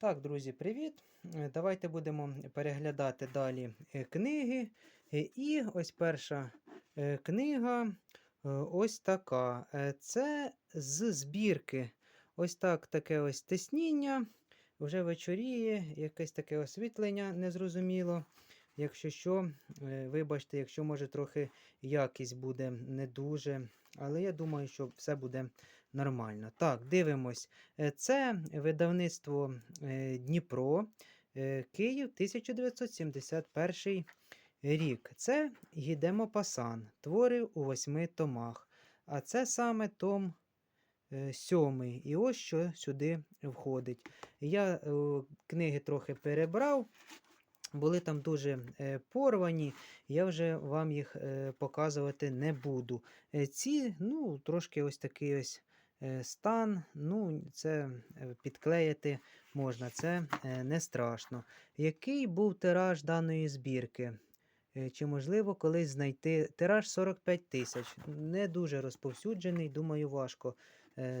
Так, друзі, привіт! Е, Давайте будемо переглядати далі е, книги. Е, І ось перша книга ось така. Це з збірки. Ось так таке ось тисніння. Вже вечоріє, якесь таке освітлення незрозуміло. Якщо що, е, вибачте, якщо може трохи якість буде не дуже. Але я думаю, що все буде нормально. Так, дивимось. Е, Це видавництво е, Дніпро, Київ, 1971 рік. Це Гідемо Пасан, твори у восьми томах. А це саме том сьомий. І ось що сюди входить. Я книги трохи перебрав. Були там дуже е, порвані, я вже вам їх е, показувати не буду. Е, ці, ну, трошки ось такий ось стан. Ну, це підклеїти можна, це не страшно. Який був тираж даної збірки? Чи можливо колись знайти тираж 45 тисяч? Не дуже розповсюджений, думаю, важко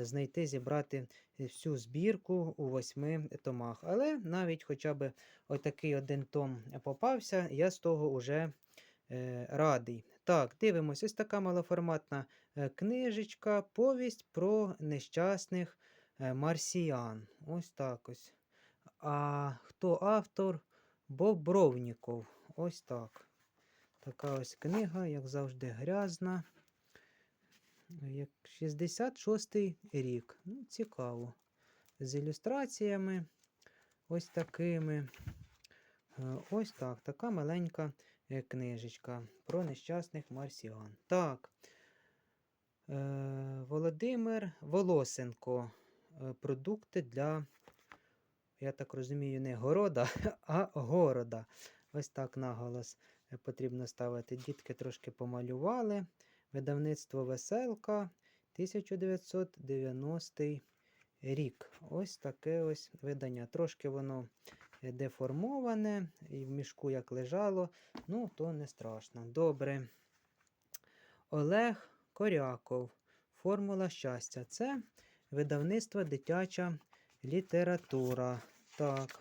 знайти, зібрати всю збірку у восьми томах. Але навіть хоча б отакий один том попався, я з того вже е, радий. Так, дивимось, ось така малоформатна е, книжечка, повість про нещасних е, марсіян. Ось так ось. А хто автор? Бобровніков. Ось так. Така ось книга, як завжди, грязна. Як 66-й рік. Ну, цікаво. З ілюстраціями ось такими. Е, Ось так, така маленька е, книжечка про нещасних марсіан. Так. Е, Володимир Волосенко. Продукти для, я так розумію, не города, а города. Ось так наголос потрібно ставити. Дітки трошки помалювали. Видавництво Веселка 1990 рік. Ось таке ось видання. Трошки воно е, деформоване, і в мішку як лежало, ну, то не страшно. Добре. Олег Коряков. Формула щастя. Це видавництво дитяча література. Так.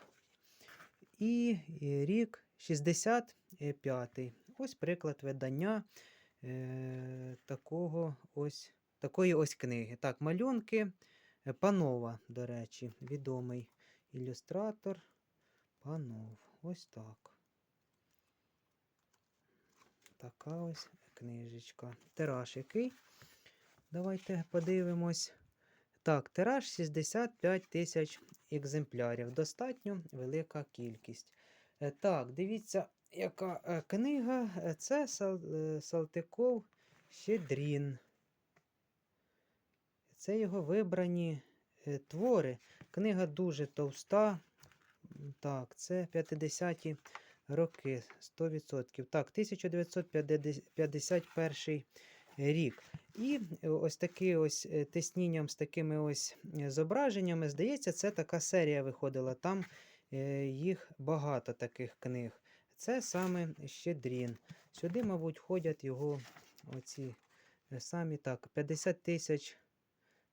І рік 65-й. Ось приклад видання е, такого ось, такої ось книги. Так, малюнки е, Панова, до речі, відомий ілюстратор Панов. Ось так. Така ось книжечка. Тираж який? Давайте подивимось. Так, тираж 65 тисяч екземплярів. Достатньо велика кількість. Е, Так, дивіться, яка е, книга. Е, Це е, Салтиков Щедрін. Це його вибрані твори. Книга дуже товста. Так, це 50-ті роки, 100%. Так, 1951 рік. І ось такий ось тиснінням з такими ось зображеннями, здається, це така серія виходила. Там їх багато таких книг. Це саме Щедрін. Сюди, мабуть, входять його оці е, самі так, 50 тисяч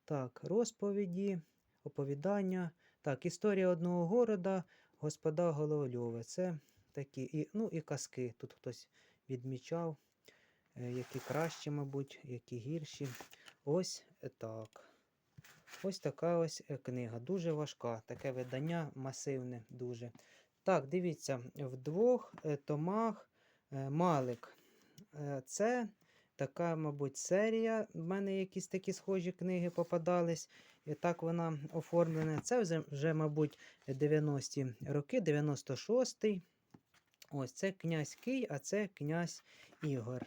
так, розповіді, оповідання. Так, історія одного города, господа Головльове. Це такі, і, ну і казки. Тут хтось відмічав, е, які кращі, мабуть, які гірші. Ось так. Ось така ось е, книга. Дуже важка. Таке видання масивне дуже. Так, дивіться, в двох е, томах е, Малик. Е, Це така, мабуть, серія. В мене якісь такі схожі книги попадались. І так вона оформлена. Це вже, мабуть, 90-ті роки, 96-й. Ось це князь Кий, а це князь Ігор.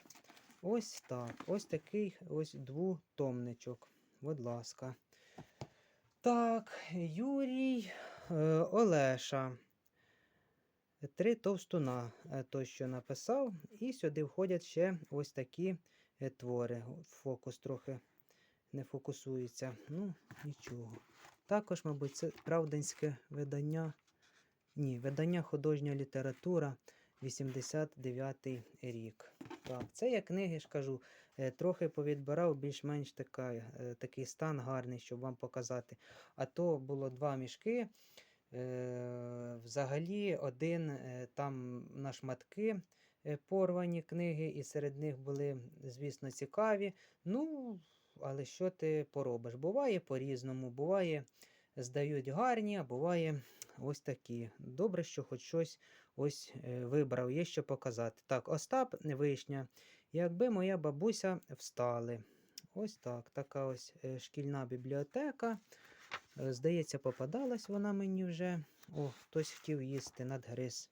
Ось так. Ось такий ось двотомничок. Будь ласка. Так, Юрій е, Олеша. Три товстуна е, той, що написав. І сюди входять ще ось такі е, твори. Фокус трохи не фокусується. Ну, нічого. Також, мабуть, це правдинське видання. Ні, видання художня література 89 рік. Так, це я книги ж кажу, е, трохи повідбирав більш-менш такий стан гарний, щоб вам показати. А то було два мішки. Е, взагалі, один е, там на шматки е, порвані книги, і серед них були, звісно, цікаві. Ну, але що ти поробиш? Буває по-різному, буває, здають гарні, а буває ось такі. Добре, що хоч щось ось вибрав, є що показати. Так, Остап Вишня. Якби моя бабуся встали. Ось так. Така ось шкільна бібліотека. Е, Здається, попадалась вона мені вже. О, хтось хотів їсти надгриз.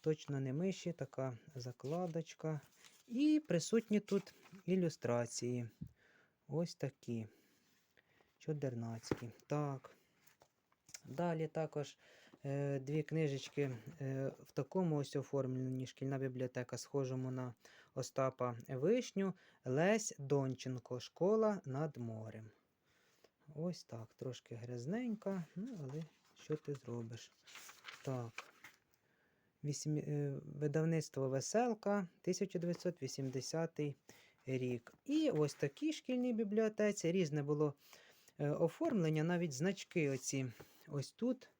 Точно не миші, така закладочка. І присутні тут ілюстрації. Ось такі. Чудернацькі. Так. Далі також е, дві книжечки е, в такому ось оформленні шкільна бібліотека, схожому на Остапа Вишню. Лесь Донченко. Школа над морем. Ось так. Трошки грязненька, ну, але що ти зробиш? Так. Е, Видавництво Веселка 1980 рік. І ось такій шкільній бібліотеці різне було е, оформлення, навіть значки оці ось тут,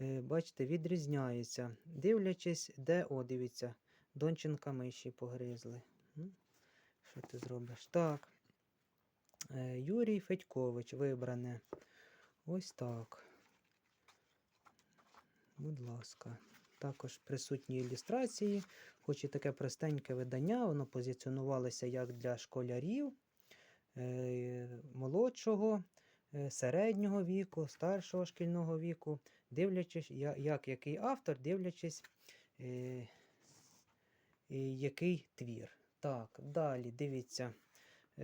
е, бачите, відрізняються. Дивлячись, де, о, дивіться, Донченка миші погризли. Що ти зробиш? Так. Е, Юрій Федькович вибране. Ось так. Будь ласка. Також присутні ілюстрації, хоч і таке простеньке видання, воно позиціонувалося як для школярів е, молодшого, е, середнього віку, старшого шкільного віку, дивлячись, як який автор, дивлячись, який твір. Так, далі дивіться.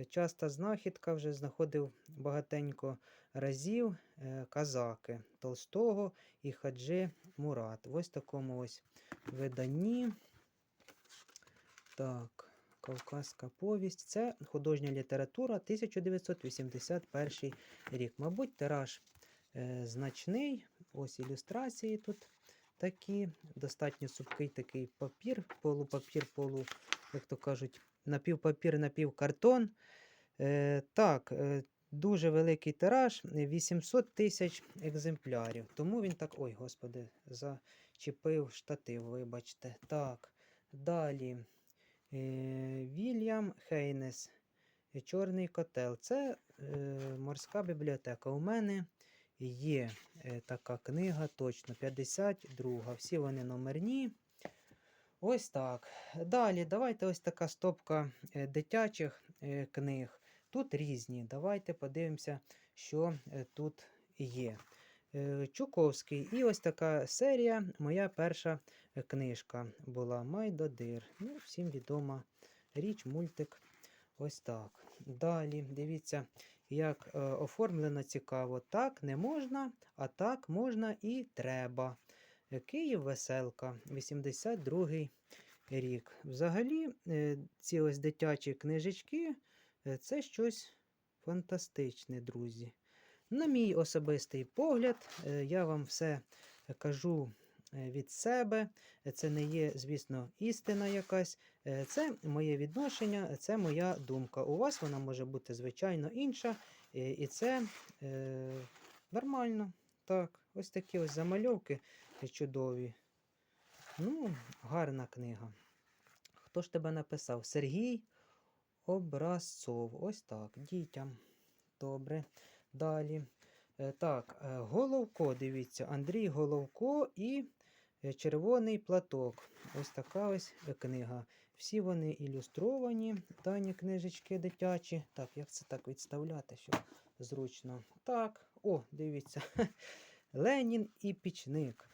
Часта знахідка вже знаходив багатенько разів е, казаки Толстого і Хаджи Мурат. В ось такому ось виданні. Так, Кавказька повість. Це художня література 1981 рік. Мабуть, тираж е, значний. Ось ілюстрації тут такі. Достатньо супкий такий папір, полупапір, полу, як то кажуть, напівпапір, напівкартон. Е, так, е, дуже великий тираж 800 тисяч екземплярів. Тому він так. Ой, господи, зачепив штатив, вибачте. Так, далі. Е, Вільям Хейнес. Чорний котел. Це морська бібліотека. У мене є така книга, точно 52. Всі вони номерні. Ось так. Далі, давайте ось така стопка е, дитячих е, книг. Тут різні. Давайте подивимося, що е, тут є. Чуковський. І ось така серія. Моя перша книжка була Майдодир. Ну, всім відома річ, мультик. Ось так. Далі, дивіться, як оформлено цікаво. Так не можна, а так можна і треба. Київ Веселка, 82 рік. Взагалі, е, ці ось дитячі книжечки е, це щось фантастичне, друзі. На мій особистий погляд, е, я вам все кажу від себе. Це не є, звісно, істина якась. Це моє відношення, це моя думка. У вас вона може бути, звичайно, інша. І це е, нормально. Так, ось такі ось замальовки чудові. Ну, гарна книга. Хто ж тебе написав? Сергій Образцов. Ось так, дітям. Добре. Далі. Е, Так, е, Головко, дивіться, Андрій Головко і е, Червоний платок. Ось така ось книга. Всі вони ілюстровані, дані книжечки дитячі. Так, як це так відставляти, щоб зручно. Так, о, дивіться. Ленін і пічник.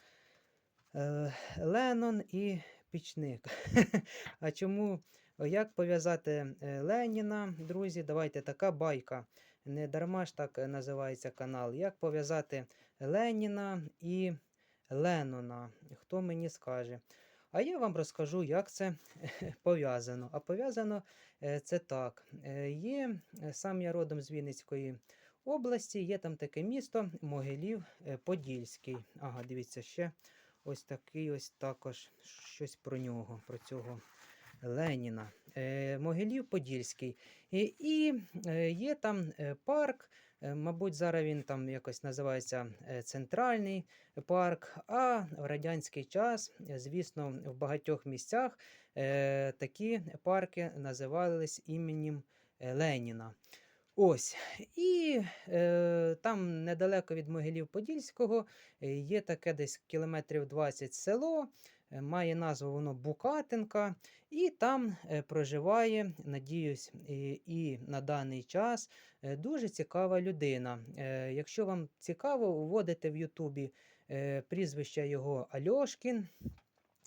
Е, Ленон і пічник. А чому? Як пов'язати е, Леніна, друзі? Давайте така байка. Не дарма ж так е, називається канал. Як пов'язати Леніна і Леннона? Хто мені скаже? А я вам розкажу, як це пов'язано. А пов'язано це так. Є сам я родом з Вінницької області, є там таке місто Могилів Подільський. Ага, дивіться, ще ось такий ось також щось про нього, про цього Леніна. Е, Могилів Подільський. І, і е, є там е, парк Е, Мабуть, зараз він там якось називається е, Центральний парк. А в радянський час, е, звісно, в багатьох місцях е, такі парки називались іменем е, Леніна. Ось. І е, там недалеко від Могилів-Подільського е, є таке десь кілометрів 20 село, е, має назву воно Букатинка, і там е, проживає, надіюсь, і, і на даний час дуже цікава людина. Е, якщо вам цікаво, вводите в Ютубі е, прізвище його Альошкін.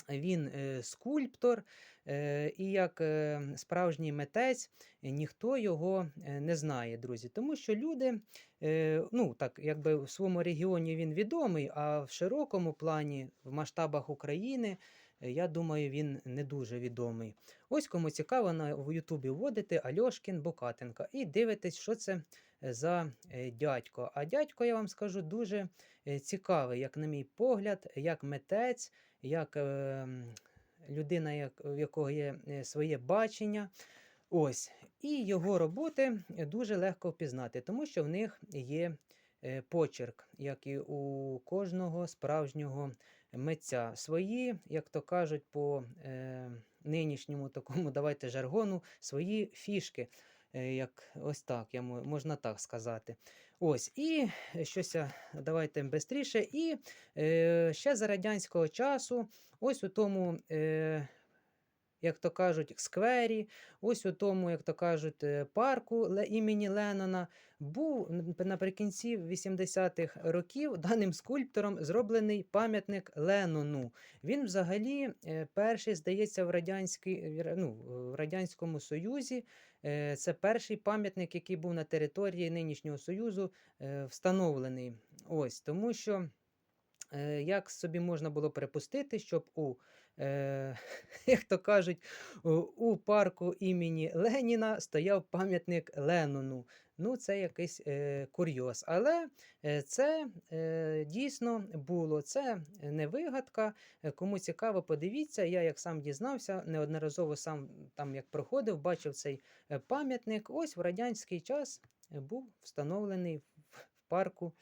Він е, скульптор, е, і як е, справжній митець ніхто його не знає, друзі. Тому що люди, ну так, якби в своєму регіоні він відомий, а в широкому плані, в масштабах України, я думаю, він не дуже відомий. Ось кому цікаво, на в Ютубі вводите Альошкін Букатенка і дивитесь, що це за дядько. А дядько, я вам скажу, дуже цікавий, як на мій погляд, як митець як е, людина, як, в якого є е, своє бачення. Ось. І його роботи дуже легко впізнати, тому що в них є е, почерк, як і у кожного справжнього митця. Свої, як то кажуть, по е, нинішньому такому, давайте жаргону, свої фішки. Е, Як ось так, я можна так сказати. Ось, і щось, я- давайте швидше. І е, ще за радянського часу, ось у тому, е, як то кажуть, сквері, ось у тому, як то кажуть, е, парку імені Леннона, був наприкінці 80-х років даним скульптором зроблений пам'ятник Леннону. Він взагалі е, перший, здається, в, радянській, ну, в Радянському Союзі. Е, Це перший пам'ятник, який був на території нинішнього Союзу е, встановлений. Ось, тому що е, як собі можна було припустити, щоб у, е, як то кажуть, у, у парку імені Леніна стояв пам'ятник Леннону. Ну, це якийсь е, курйоз. Але е, це е, дійсно було. Це не вигадка. Е, Кому цікаво, подивіться. Я як сам дізнався, неодноразово сам там як проходив, бачив цей е, пам'ятник. Ось в радянський час е, був встановлений в парку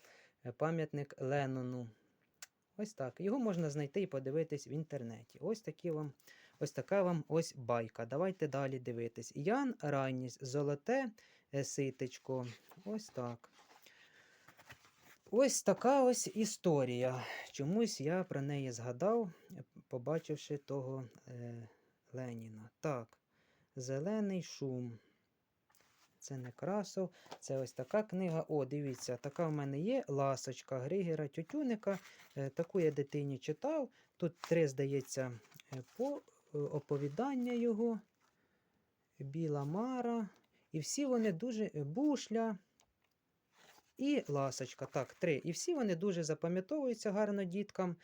е, пам'ятник Леннону. Ось так. Його можна знайти і подивитись в інтернеті. Ось такі вам, ось така вам ось байка. Давайте далі дивитись. Ян Райніс, золоте е, ситечко. Ось так. Ось така ось історія. Чомусь я про неї згадав, побачивши того е, Леніна. Так, зелений шум. Це не красов. Це ось така книга. О, дивіться, така в мене є ласочка Григера Тютюника. Е, Таку я дитині читав. Тут три, здається, е, по е, оповідання його. Біла Мара. І всі вони дуже бушля. І ласочка. Так, три. І всі вони дуже запам'ятовуються гарно діткам.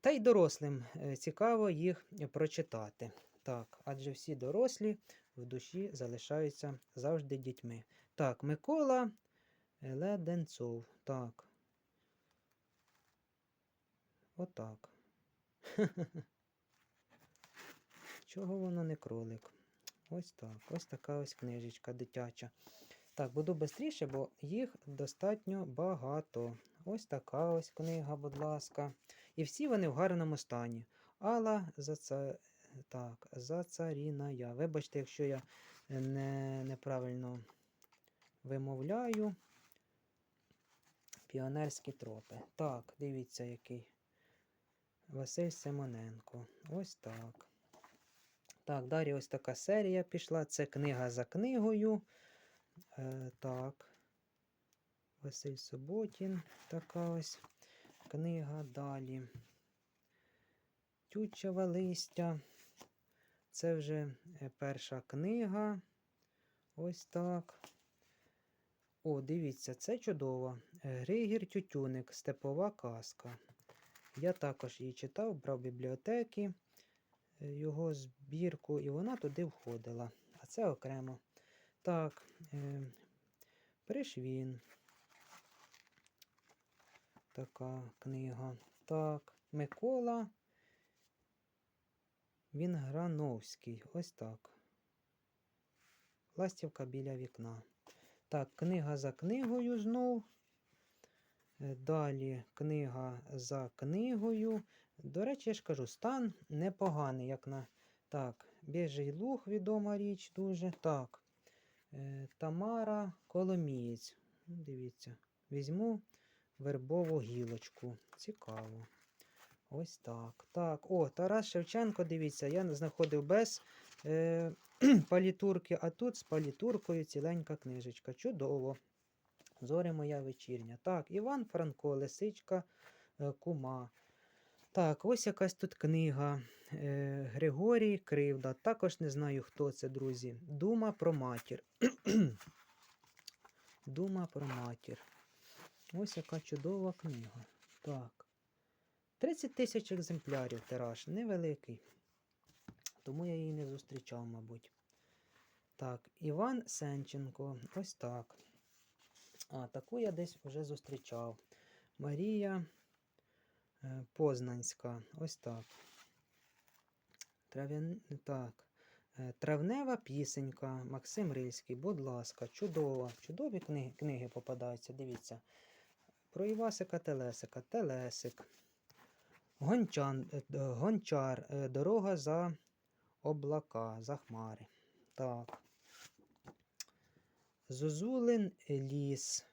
Та й дорослим цікаво їх прочитати. Так, адже всі дорослі в душі залишаються завжди дітьми. Так, Микола е, Леденцов. Так. Отак. Чого воно не кролик? Ось так. Ось така ось книжечка дитяча. Так, буду швидше, бо їх достатньо багато. Ось така ось книга, будь ласка. І всі вони в гарному стані. Алла. Так, за царіна я. Вибачте, якщо я не, неправильно вимовляю. Піонерські тропи. Так, дивіться, який. Василь Симоненко. Ось так. Так, далі ось така серія пішла. Це книга за книгою. Е, так. Василь Суботін. Така ось книга далі. Тютчеве листя. Це вже е, перша книга. Ось так. О, дивіться, це чудово. Григір Тютюник, Степова казка. Я також її читав, брав бібліотеки е, його збірку, і вона туди входила. А це окремо. Так, е, Пришвін. Така книга. Так, Микола Вінграновський. Ось так. Ластівка біля вікна. Так, книга за книгою знов. Е, Далі книга за книгою. До речі, я ж кажу, стан непоганий, як на. Так, Біжий луг, відома річ дуже. Так. Е, Тамара Коломієць. Дивіться, візьму вербову гілочку. Цікаво. Ось так. Так, о, Тарас Шевченко, дивіться, я знаходив без е, палітурки, а тут з палітуркою ціленька книжечка. Чудово. Зоря моя вечірня. Так, Іван Франко, Лисичка, е, Кума. Так, ось якась тут книга. Е, Григорій Кривда. Також не знаю, хто це, друзі. Дума про матір. Дума про матір. Ось яка чудова книга. Так. 30 тисяч екземплярів тираж. Невеликий. Тому я її не зустрічав, мабуть. Так, Іван Сенченко. Ось так. А, таку я десь вже зустрічав. Марія е, Познанська. Ось так. Трав'ян... так. Е, Травнева пісенька. Максим Рильський. Будь ласка, чудова. Чудові книги, книги попадаються. Дивіться. Про Івасика Телесика. Телесик. Гончан, е, гончар. е, Дорога за облака, за хмари. Так. Зозулин ліс.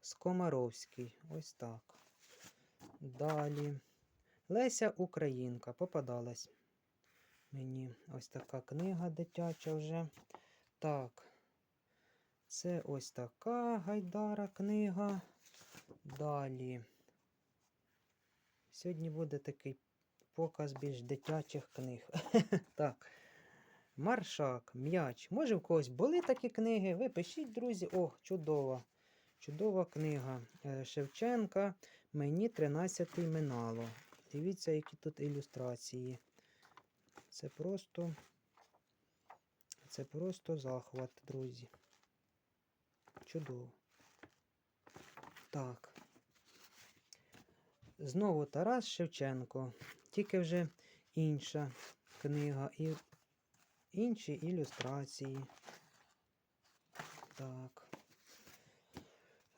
Скомаровський. Ось так. Далі. Леся Українка. Попадалась. Мені ось така книга дитяча вже. Так. Це ось така гайдара книга. Далі. Сьогодні буде такий показ більш дитячих книг. так. Маршак, м'яч. Може, в когось були такі книги? Ви пишіть, друзі. О, чудова. Чудова книга Е, Шевченка. Мені 13 минало. Дивіться, які тут ілюстрації. Це просто. Це просто захват, друзі. Чудово. Так. Знову Тарас Шевченко. Тільки вже інша книга і інші ілюстрації. Так.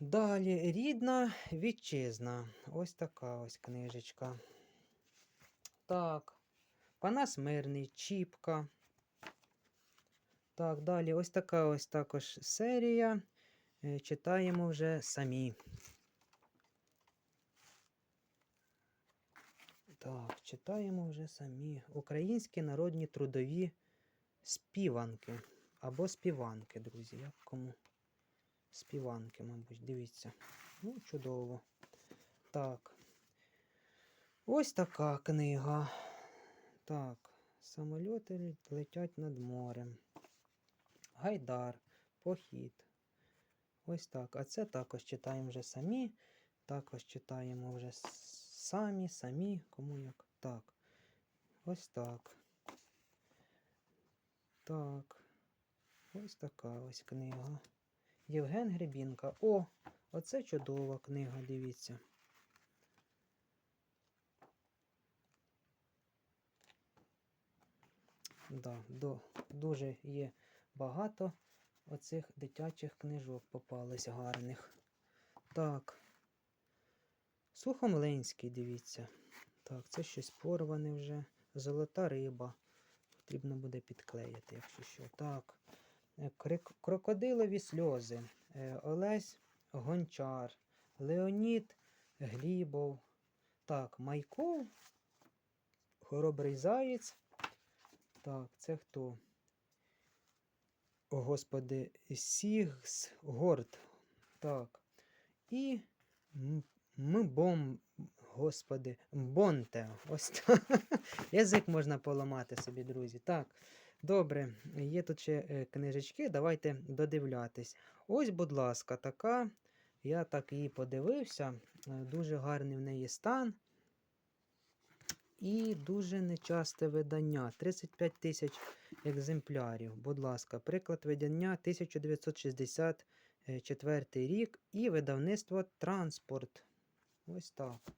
Далі рідна вітчизна. Ось така ось книжечка. Так. Панас Мирний, Чіпка. Так, далі ось така ось також серія. Е, Читаємо вже самі. Так, читаємо вже самі. Українські народні трудові співанки. Або співанки, друзі. Як кому? Співанки, мабуть, дивіться. Ну, чудово. Так. Ось така книга. Так. Самольоти летять над морем. Гайдар. Похід. Ось так. А це також читаємо вже самі. Також читаємо вже самі, самі, кому як. Так. Ось так. Так. Ось така ось книга. Євген Гребінка. О, оце чудова книга, дивіться. Да, до, дуже є багато оцих дитячих книжок попались гарних. Так. Сухомлинський, дивіться. Так, це щось порване вже. Золота риба. Потрібно буде підклеїти, якщо що. Так. Е, Крокодилові сльози. Е, Олесь Гончар. Леонід Глібов. Так, Майков. Хоробрий заєць. Так, це хто? О, Господи, Сігсгорд. Так. І М- Мбом, господи, Бонте. Ось так. Язик можна поламати собі, друзі. Так, добре, є тут ще е, книжечки, давайте додивлятись. Ось, будь ласка, така. Я так її подивився. е, Дуже гарний в неї стан. І дуже нечасте видання. 35 тисяч екземплярів. Будь ласка, приклад видання 1964 рік і видавництво Транспорт. Ось так.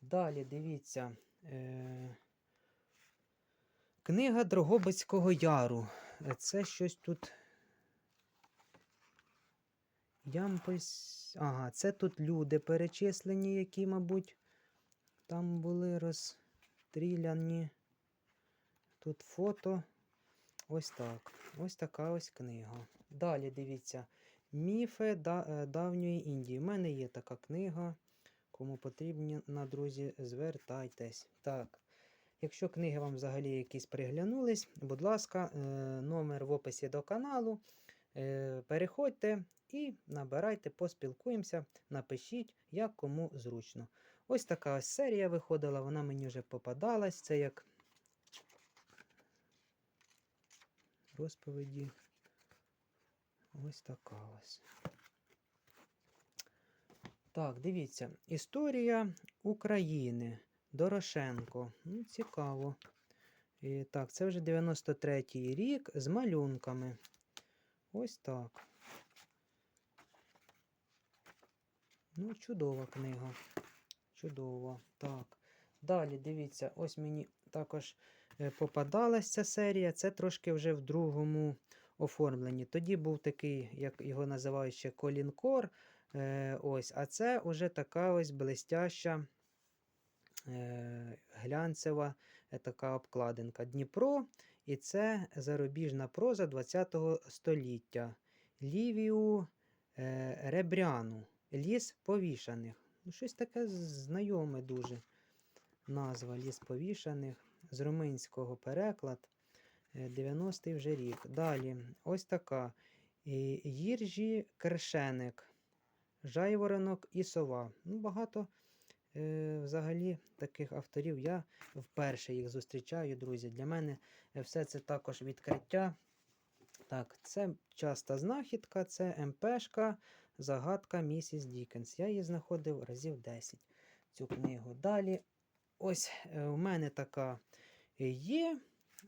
Далі дивіться. Е... Книга Дрогобицького яру. Е, Це щось тут Ямпольс. Ага, це тут люди перечислені, які, мабуть, там були розстріляні. Тут фото. Ось так. Ось така ось книга. Далі дивіться. Міфи е, давньої Індії. У мене є така книга. Кому потрібні, на друзі, звертайтесь. Так. Якщо книги вам взагалі якісь приглянулись, будь ласка, е, номер в описі до каналу. Е, Переходьте і набирайте, поспілкуємося, напишіть, як кому зручно. Ось така ось серія виходила, вона мені вже попадалась. Це як розповіді. Ось така ось. Так, дивіться. Історія України. Дорошенко. Ну, цікаво. І, так, це вже 93-й рік з малюнками. Ось так. Ну, чудова книга. Чудово. Так. Далі дивіться, ось мені також е, попадалась ця серія. Це трошки вже в другому оформленні. Тоді був такий, як його називають ще колінкор. Е, ось, а це вже така ось блестяща е, глянцева е, така обкладинка. Дніпро. І це зарубіжна проза 20 століття. Лівію е, Ребряну. Ліс повішаних. Ну, щось таке знайоме дуже. Назва Ліс повішаних. З румунського переклад. Е, 90-й вже рік. Далі, ось така. Їржі Кершеник. Жайворонок і сова. Ну, багато е, взагалі таких авторів. Я вперше їх зустрічаю, друзі. Для мене е, все це також відкриття. Так, це часта знахідка, це МПшка, загадка місіс Дікенс. Я її знаходив разів 10 цю книгу. Далі, ось е, у мене така є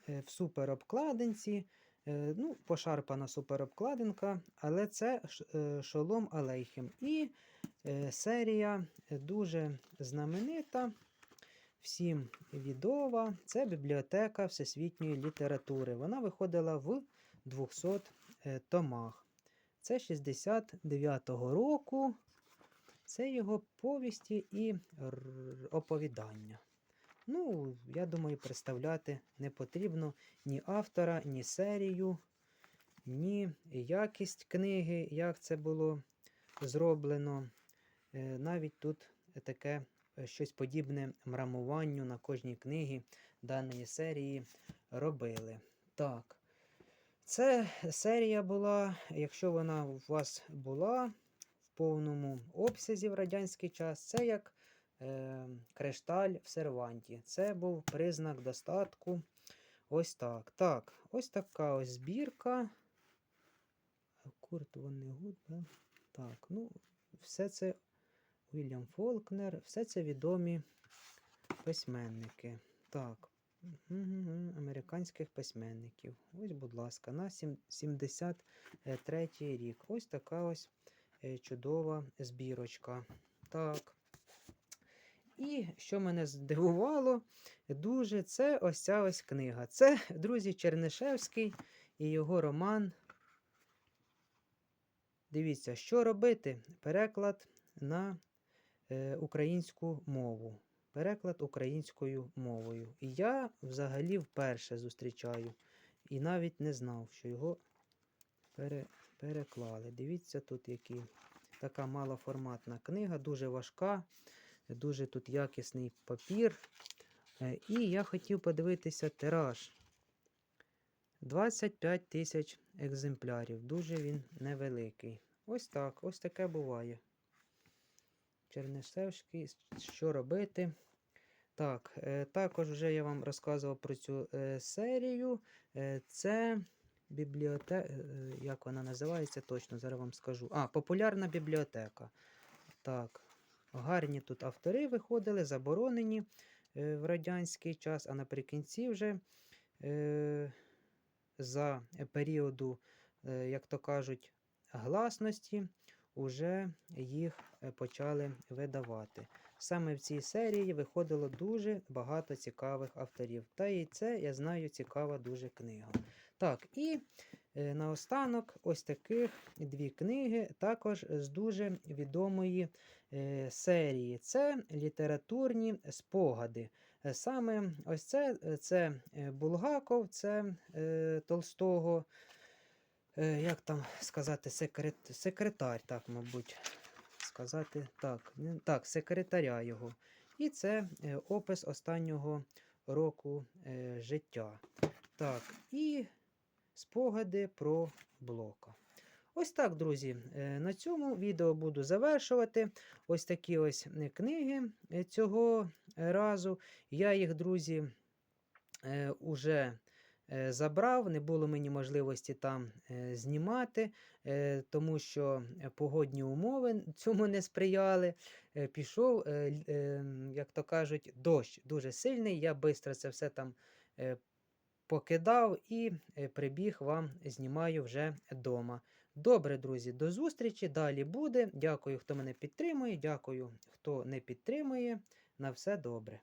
е, в суперобкладинці. Е, ну, пошарпана суперобкладинка, але це е, Шолом Алейхем. І е, серія дуже знаменита, всім відома. Це бібліотека всесвітньої літератури. Вона виходила в 200 е, томах. Це 69-го року. Це його повісті і оповідання. Ну, я думаю, представляти не потрібно ні автора, ні серію, ні якість книги, як це було зроблено. Е, Навіть тут таке е, щось подібне мрамуванню на кожній книгі даної серії робили. Так. Це серія була, якщо вона у вас була в повному обсязі в радянський час, це як кришталь в серванті. Це був признак достатку. Ось так. Так, ось така ось збірка. Курт Воннегуд, да? Так, ну, все це Вільям Фолкнер, все це відомі письменники. Так. Американських письменників. Ось, будь ласка, на сім- 73 рік. Ось така ось е, чудова збірочка. Так. І що мене здивувало дуже, це ось ця ось книга. Це, друзі, Чернишевський і його роман. Дивіться, що робити? Переклад на е, українську мову. Переклад українською мовою. І я взагалі вперше зустрічаю. І навіть не знав, що його пере, переклали. Дивіться, тут який. Така малоформатна книга, дуже важка, дуже тут якісний папір. Е, І я хотів подивитися тираж. 25 тисяч екземплярів. Дуже він невеликий. Ось так, ось таке буває. Чернишевський, що робити? Так, е, також вже я вам розказував про цю е, серію. Це бібліотека, як вона називається точно, зараз вам скажу. А, популярна бібліотека. Так, гарні тут автори виходили, заборонені е, в радянський час, а наприкінці вже е, за періоду, е, як то кажуть, гласності, уже їх почали видавати. Саме в цій серії виходило дуже багато цікавих авторів. Та і це, я знаю, цікава дуже книга. Так, і наостанок ось таких дві книги, також з дуже відомої е, серії. Це літературні спогади. Е, Саме ось це, е, це е, Булгаков, це е, Толстого. Е, як там сказати, секрет, секретар, так, мабуть. Сказати так, так, секретаря його. І це е, опис останнього року е, життя. Так, і спогади про блока. Ось так, друзі. е, На цьому відео буду завершувати. Ось такі ось е, книги е, цього разу. Я їх, друзі, уже забрав. Не було мені можливості там знімати, тому що погодні умови цьому не сприяли. Пішов, як то кажуть, дощ дуже сильний. Я швидко це все там покидав і е, прибіг вам знімаю вже вдома. Добре, друзі, до зустрічі. Далі буде. Дякую, хто мене підтримує. Дякую, хто не підтримує. На все добре.